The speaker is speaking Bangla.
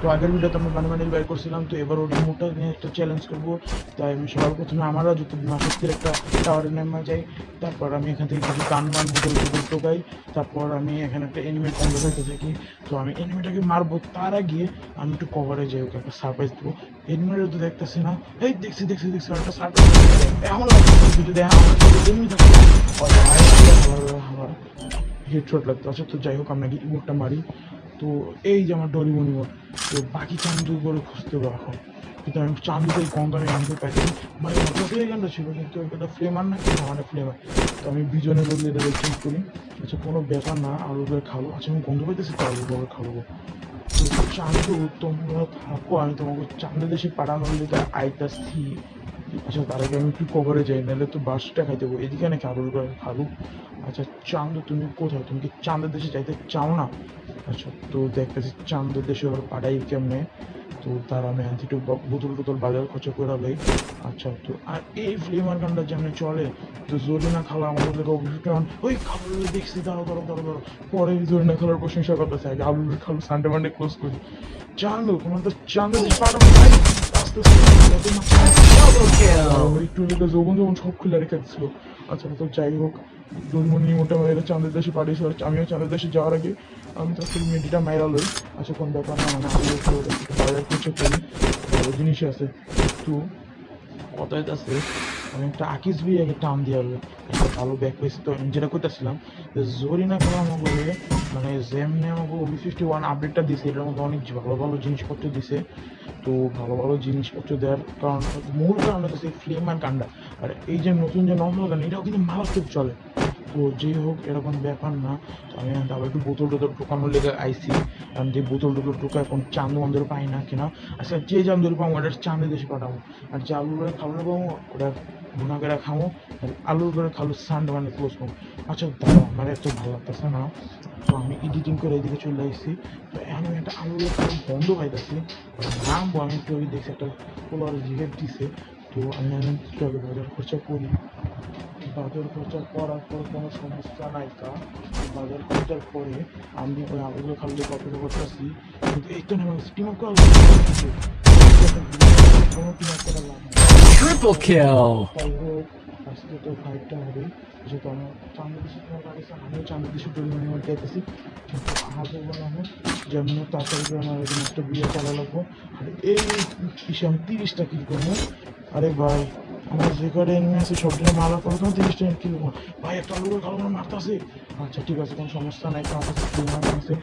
তো আগের ভিডিওতে আমরা বানি বানি বের করছিলাম, তো এবার ওটা মোটা নিয়ে একটা চ্যালেঞ্জ করব। তাই আমি সবার প্রথমে আমারও যদি মাসক্তির একটা টাওয়ারে নেমে যাই তারপর আমি এখান থেকে কিছু গান বান টোটেল টোকাই তারপর আমি এখানে একটা এনিমে কম্বো হইতে থাকি। তো আমি এনিমেটাকে মারবো, তার আগে আমি একটু কভারে যাই, ওকে একটা সারপ্রাইজ দেবো। এনিমেটা তো দেখতেছি না। এই দেখছি দেখছি দেখছি একটা সারপ্রাইজ এখন যদি হেডশট লাগতো আচ্ছা তো যাই হোক, আমরা কি ইমোটটা মারি। তো এই যে আমার ডরিমনি মোট তো বাকি চান্দু করে খুঁজতে হবে এখন। কিন্তু আমি কম দামে আনতে পাইছি। মানে মোটরসাইকেল গানটা ছিল? কিন্তু এটা ফ্লেমার না? কিন্তু আমার ফ্লেমার তো আমি বিজনের বদলে এটা চেঞ্জ করি। আচ্ছা কোনো ব্যাপার না আলু করে খাব। আচ্ছা আমি গন্ধ পাইতেছি তো আলু করে খাব। তো চান্দু, তোমরা থাকো, আমি তোমাকে চান্দু দেশে পাঠানোর লিগে আইতাছি আচ্ছা তার আগে আমি একটু কভারে যাই, নাহলে তো বাসটা খাইতে হবে। এদিকে নাকি আলুর খাব আচ্ছা চান্দু তুমি কোথায়? তুমি কি চাঁদের দেশে যাইতে চাও না? আচ্ছা তো দেখতেছি চাঁদের দেশে ওর পাঠাই কেমনে? তো তার আমি আনছি একটু বোতল টোতল বাজার খরচা করে লই আচ্ছা তো আর এই ফ্লেমার গানটা যেমন চলে, তো জরিনা খালা আমাদের অভিষেক ওই খাবার দেখছি দাঁড়ো দাঁড়ো দাঁড়ো দাঁড়ো পরে জরিনা খালার প্রশংসা করতেছে, আগে আলু খালু সানডে মানডে ক্লোজ করি। চান্দু, তোমার তো চান্দু পাঠাবো আস্তে আস্তে ওই টুলিটা যখন সব খুলে রেখে দিচ্ছিল আচ্ছা তো যাই হোক দুর্মনি মোটামুটি চাঁদের দেশে পাঠিয়েছে আমিও চাঁদের যাওয়ার আগে আমি তো আসলে মেডিটা মাইরা লই। আচ্ছা কোন ব্যাপার না মানে একটু একটু করি। জিনিসই আছে। একটু কথায় আছে আমি একটা আকিস বি একটা টান দিয়ে হবে একটা ভালো ব্যাক পেয়েছি তো আমি যেটা করতেছিলাম জরিনা খেলা আমাকে বলে মানে যেমনি আমাকে ওবি ফিফটি ওয়ান আপডেটটা দিছে, এটার মধ্যে অনেক ভালো ভালো জিনিসপত্র দিছে। তো ভালো ভালো জিনিসপত্র দেওয়ার কারণ মূল কারণ হচ্ছে ফ্লেম আর কান্ডা আর এই যে নতুন যে নর্মাল গান এটাও কিন্তু মারাত্মক চলে। তো যেই হোক, এরকম ব্যাপার না। তো আমি আবার একটু বোতল টোতল ঢোকানোর লেগে আইসি কারণ যে বোতল টোতল ঢোকা এখন চান্দু আমাদের পাই না কিনা। আচ্ছা যে চান্দুর পাবো, ওটা চাঁদে দেশে পাঠাবো। আর যে আলুর করে খাব না পাবো, ওটা ভুনা করে খাব। আর আলুর করে খাব সান্ড মানে ক্লোজ করব। আচ্ছা দাঁড়া আমার এত ভালো লাগতেছে না। তো আমি এডিটিং করে এদিকে চলে আসছি তো এখন আমি একটা আলুর খাব বন্ধ পাইতেছি। নামবো আমি একটু দেখছি, একটা পোলার জিগের দিছে। তো আমি এখন কী হবে বাজার খরচা করি। বাজার খরচা করার পর কোনো সমস্যা নাই তা বাজার খরচার পরে আমি ওই আলুগুলো খালি কপি করতেছি কিন্তু এই তো না স্টিম আপ করা কোনো টিম করা লাভ নেই Triple kill! তাই হোক আজকে তো ফাইটটা হবে। যেহেতু আমার চান্দ্রদেশে তোমার বাড়িতে আমিও চান্দ্রদেশে পরিমাণে আমার যাইতেছি কিন্তু তাড়াতাড়ি করে আমার এরকম একটা বিয়ে চালা লাগবো আর এই পিসে আমি তিরিশটা কিল করব। আরে ভাই আমার যে কটা এনিমি আছে সবগুলো মারা করে তো তিরিশটা এনকি দেবো? ভাই, একটা লোকের ভালো করে মারতেছে। আচ্ছা ঠিক আছে, কোনো সমস্যা নাই আমার কাছে